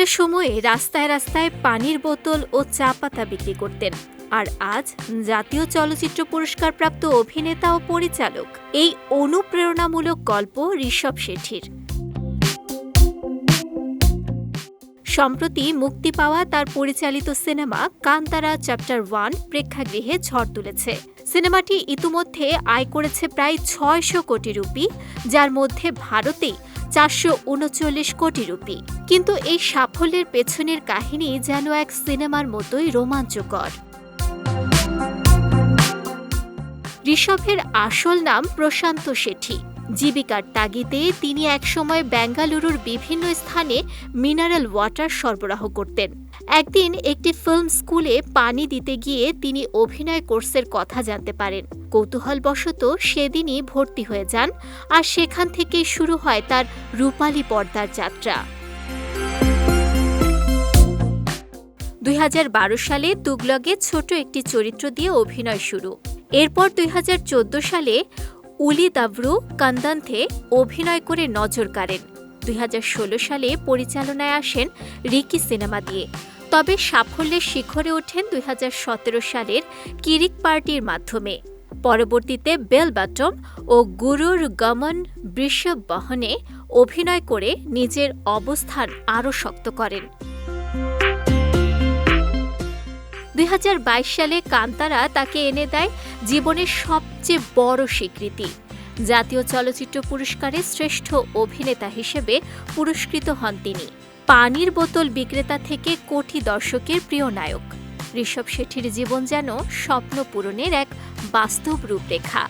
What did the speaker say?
একটা সময়ে রাস্তায় রাস্তায় পানির বোতল ও চা পাতা বিক্রি করতেন। আর আজ জাতীয় চলচ্চিত্র পুরস্কার প্রাপ্ত অভিনেতা ও পরিচালক এই অনুপ্রেরণামূলক গল্প ঋষভ শেঠির। সম্প্রতি মুক্তি পাওয়া তার পরিচালিত সিনেমা কান্তারা চ্যাপ্টার ওয়ান প্রেক্ষাগৃহে ঝড় তুলেছে। সিনেমাটি ইতিমধ্যে আয় করেছে প্রায় ছয়শো কোটি রুপি, যার মধ্যে ভারতেই চারশো উনচল্লিশ কোটি রুপি। কিন্তু এই সাফল্যের পেছনের কাহিনী যেন এক সিনেমার মতোই রোমাঞ্চকর। ঋষভের আসল নাম প্রশান্ত শেঠি। জীবিকার তাগিদে তিনি একসময় বেঙ্গালুরুর বিভিন্ন স্থানে মিনারেল ওয়াটার সরবরাহ করতেন। একদিন একটি ফিল্ম স্কুলে পানি দিতে গিয়ে তিনি অভিনয় কোর্সের কথা জানতে পারেন। কৌতূহলবশত সেদিনই ভর্তি হয়ে যান আর সেখান থেকেই শুরু হয় তার রূপালী পর্দার যাত্রা। দুই হাজার বারো সালে তুগলগে ছোট একটি চরিত্র দিয়ে অভিনয় শুরু। এরপর দুই হাজার চোদ্দ সালে উলি দাভরু কান্দান্থে অভিনয় করে নজর কাড়েন। দুই হাজার ষোলো সালে পরিচালনায় আসেন রিকি সিনেমা দিয়ে। তবে সাফল্যের শিখরে ওঠেন দুই হাজার সতেরো সালের কিরিক পার্টির মাধ্যমে। পরবর্তীতে বেল বাটম ও গুরুর গমন বৃষভ বহনে অভিনয় করে নিজের অবস্থান আরও শক্ত করেন। সালে কান্তারা তাকে এনে দেয় জীবনের সবচেয়ে বড় স্বীকৃতি। জাতীয় চলচ্চিত্র পুরস্কারে শ্রেষ্ঠ অভিনেতা হিসেবে পুরস্কৃত হন তিনি। পানির বোতল বিক্রেতা থেকে কোটি দর্শকের প্রিয় নায়ক। ঋষভ শেঠির জীবন যেন স্বপ্ন পূরণের এক বাস্তব রূপরেখা।